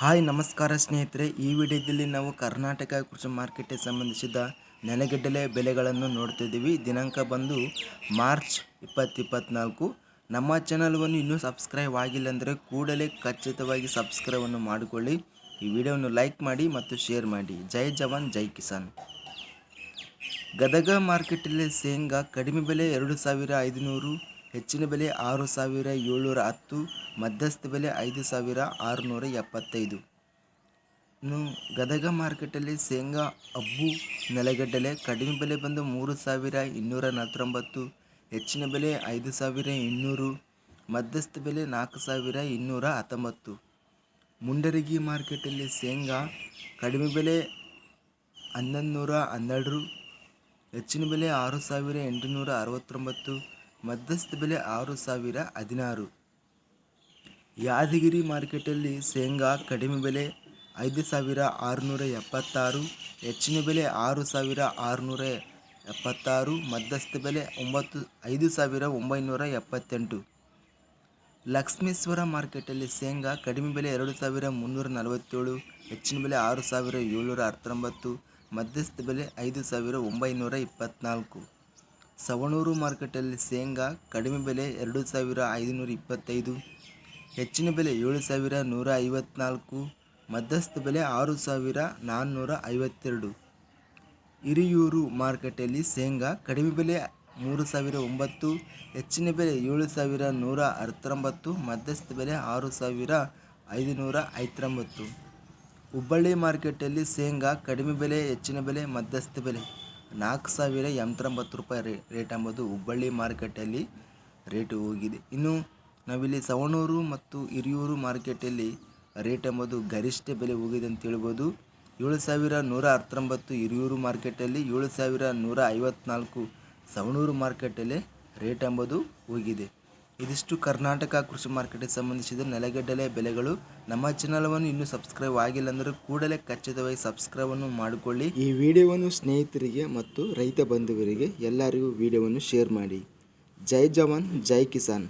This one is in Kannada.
ಹಾಯ್, ನಮಸ್ಕಾರ ಸ್ನೇಹಿತರೆ. ಈ ವಿಡಿಯೋದಲ್ಲಿ ನಾವು ಕರ್ನಾಟಕ ಕೃಷಿ ಮಾರ್ಕೆಟ್ಗೆ ಸಂಬಂಧಿಸಿದ ನೆಲಗಡಲೆ ಬೆಲೆಗಳನ್ನು ನೋಡ್ತಿದ್ದೀವಿ ದಿನಾಂಕ ಬಂದು ಮಾರ್ಚ್ ಇಪ್ಪತ್ತಿಪ್ಪತ್ನಾಲ್ಕು ನಮ್ಮ ಚಾನಲ್ವನ್ನು ಇನ್ನೂ ಸಬ್ಸ್ಕ್ರೈಬ್ ಆಗಿಲ್ಲ ಅಂದರೆ ಕೂಡಲೇ ಖಚಿತವಾಗಿ ಸಬ್ಸ್ಕ್ರೈಬನ್ನು ಮಾಡಿಕೊಳ್ಳಿ. ಈ ವಿಡಿಯೋವನ್ನು ಲೈಕ್ ಮಾಡಿ ಮತ್ತು ಶೇರ್ ಮಾಡಿ. ಜೈ ಜವಾನ್, ಜೈ ಕಿಸಾನ್. ಗದಗ ಮಾರ್ಕೆಟಲ್ಲಿ ಶೇಂಗಾ ಕಡಿಮೆ ಬೆಲೆ ಎರಡು ಸಾವಿರ ಐದುನೂರು ಹೆಚ್ಚಿನ ಬೆಲೆ ಆರು ಸಾವಿರ ಏಳ್ನೂರ ಹತ್ತು, ಮಧ್ಯಸ್ಥ ಬೆಲೆ ಐದು ಸಾವಿರ ಆರುನೂರ ಎಪ್ಪತ್ತೈದು. ಇನ್ನು ಗದಗ ಮಾರ್ಕೆಟಲ್ಲಿ ಶೇಂಗಾ, ಅಬ್ಬು ನೆಲಗಡ್ಡಲೆ ಕಡಿಮೆ ಬೆಲೆ ಬಂದು ಮೂರು ಸಾವಿರ ಇನ್ನೂರ ನಲವತ್ತೊಂಬತ್ತು, ಹೆಚ್ಚಿನ ಬೆಲೆ ಐದು ಸಾವಿರ ಇನ್ನೂರು, ಮಧ್ಯಸ್ಥ ಬೆಲೆ ನಾಲ್ಕು ಸಾವಿರ ಇನ್ನೂರ ಹತ್ತೊಂಬತ್ತು. ಮುಂಡರಗಿ ಮಾರ್ಕೆಟಲ್ಲಿ ಶೇಂಗಾ ಕಡಿಮೆ ಬೆಲೆ ಹನ್ನೊಂದು ನೂರ ಹನ್ನೆರಡು, ಹೆಚ್ಚಿನ ಬೆಲೆ ಆರು ಸಾವಿರ ಎಂಟುನೂರ ಅರವತ್ತೊಂಬತ್ತು ಮಧ್ಯಸ್ಥ ಬೆಲೆ ಆರು ಸಾವಿರ ಹದಿನಾರು. ಯಾದಗಿರಿ ಮಾರ್ಕೆಟಲ್ಲಿ ಶೇಂಗಾ ಕಡಿಮೆ ಬೆಲೆ ಐದು ಸಾವಿರ ಆರುನೂರ ಎಪ್ಪತ್ತಾರು, ಹೆಚ್ಚಿನ ಬೆಲೆ ಆರು ಸಾವಿರ ಆರುನೂರ ಎಪ್ಪತ್ತಾರು, ಮಧ್ಯಸ್ಥ ಬೆಲೆ ಒಂಬತ್ತು, ಐದು ಸಾವಿರ ಒಂಬೈನೂರ ಎಪ್ಪತ್ತೆಂಟು. ಲಕ್ಷ್ಮೇಶ್ವರ ಮಾರ್ಕೆಟಲ್ಲಿ ಶೇಂಗಾ ಕಡಿಮೆ ಬೆಲೆ ಎರಡು ಸಾವಿರ ಮುನ್ನೂರ ನಲವತ್ತೇಳು, ಹೆಚ್ಚಿನ ಬೆಲೆ ಆರು ಸಾವಿರ ಏಳ್ನೂರ ಹತ್ತೊಂಬತ್ತು, ಮಧ್ಯಸ್ಥ ಬೆಲೆ ಐದು ಸಾವಿರ ಒಂಬೈನೂರ ಇಪ್ಪತ್ತ್ನಾಲ್ಕು ಸವಣೂರು ಮಾರುಕಟ್ಟೆಯಲ್ಲಿ ಶೇಂಗಾ ಕಡಿಮೆ ಬೆಲೆ ಎರಡು ಸಾವಿರ ಐದುನೂರ ಇಪ್ಪತ್ತೈದು, ಹೆಚ್ಚಿನ ಬೆಲೆ ಏಳು ಸಾವಿರ ನೂರ ಐವತ್ನಾಲ್ಕು, ಮಧ್ಯಸ್ಥ ಬೆಲೆ ಆರು ಸಾವಿರ ನಾನ್ನೂರ ಐವತ್ತೆರಡು. ಹಿರಿಯೂರು ಮಾರುಕಟ್ಟೆಯಲ್ಲಿ ಶೇಂಗಾ ಕಡಿಮೆ ಬೆಲೆ ಮೂರು ಸಾವಿರ ಒಂಬತ್ತು, ಹೆಚ್ಚಿನ ಬೆಲೆ ಏಳು ಸಾವಿರ ನೂರ ಹತ್ತೊಂಬತ್ತು ಮಧ್ಯಸ್ಥ ಬೆಲೆ ಆರು ಸಾವಿರ ಐದುನೂರ ಐವತ್ತೊಂಬತ್ತು. ಹುಬ್ಬಳ್ಳಿ ಮಾರುಕಟ್ಟೆಯಲ್ಲಿ ಶೇಂಗಾ ಕಡಿಮೆ ಬೆಲೆ, ಹೆಚ್ಚಿನ ಬೆಲೆ, ಮಧ್ಯಸ್ಥ ಬೆಲೆ. ನಾಲ್ಕು ಸಾವಿರ ಎಂಬತ್ತೊಂಬತ್ತು ರೂಪಾಯಿ ರೇ, ರೇಟ್ ಎಂಬುದು ಹುಬ್ಬಳ್ಳಿ ಮಾರುಕಟ್ಟೆಯಲ್ಲಿ ರೇಟ್ ಹೋಗಿದೆ. ಇನ್ನು ನಾವಿಲ್ಲಿ ಸವಣೂರು ಮತ್ತು ಹಿರಿಯೂರು ಮಾರ್ಕೆಟಲ್ಲಿ ರೇಟ್ ಎಂಬುದು ಗರಿಷ್ಠ ಬೆಲೆ ಹೋಗಿದೆ ಅಂತ ಹೇಳ್ಬೋದು. ಏಳು ಸಾವಿರ ನೂರ ಹತ್ತೊಂಬತ್ತು ಹಿರಿಯೂರು ಮಾರ್ಕೆಟಲ್ಲಿ ಏಳು ಸಾವಿರ ನೂರ ಐವತ್ತ್ನಾಲ್ಕು ಸವಣೂರು ಮಾರ್ಕೆಟಲ್ಲಿ ರೇಟ್ ಎಂಬುದು ಹೋಗಿದೆ. ಇದಿಷ್ಟು ಕರ್ನಾಟಕ ಕೃಷಿ ಮಾರ್ಕೆಟ್ಗೆ ಸಂಬಂಧಿಸಿದ ನೆಲಗಡಲೆ ಬೆಲೆಗಳು. ನಮ್ಮ ಚಾನಲವನ್ನು ಇನ್ನೂ ಸಬ್ಸ್ಕ್ರೈಬ್ ಆಗಿಲ್ಲ ಅಂದರೆ ಕೂಡಲೇ ಖಚಿತವಾಗಿ ಸಬ್ಸ್ಕ್ರೈಬನ್ನು ಮಾಡಿಕೊಳ್ಳಿ. ಈ ವಿಡಿಯೋವನ್ನು ಸ್ನೇಹಿತರಿಗೆ ಮತ್ತು ರೈತ ಬಂಧುವರಿಗೆ ಎಲ್ಲರಿಗೂ ವಿಡಿಯೋವನ್ನು ಶೇರ್ ಮಾಡಿ. ಜೈ ಜವಾನ್, ಜೈ ಕಿಸಾನ್.